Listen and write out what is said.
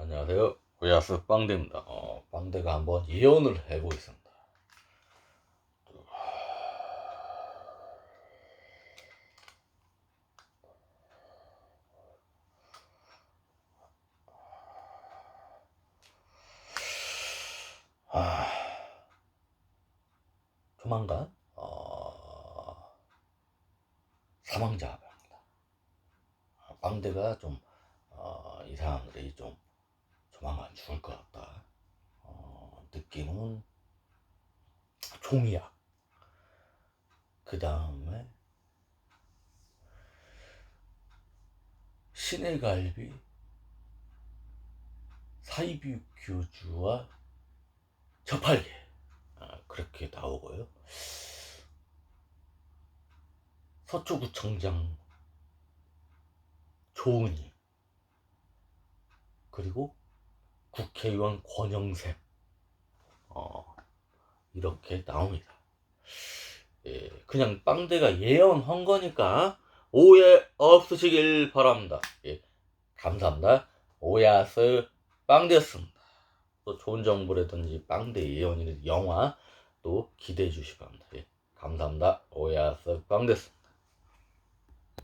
안녕하세요. 오야스 빵대입니다. 어, 빵대가 한번 예언을 해보겠습니다. 아, 조만간 어, 사망자가 합니다. 빵대가 좀 어, 이 사람들이 좀 조만간 죽을 것 같다. 어, 느낌은 종이약. 그 다음에 신의 갈비, 사이비 교주와 저팔계 아, 그렇게 나오고요. 서초구청장 조은희 그리고 국회의원 권영세 어, 이렇게 나옵니다. 예, 그냥 빵대가 예언한 거니까 오해 없으시길 바랍니다. 예, 감사합니다. 오야스 빵대였습니다. 또 좋은 정보라든지 빵대 예언이나 영화 또 기대해 주시기 바랍니다. 예, 감사합니다. 오야스 빵대였습니다.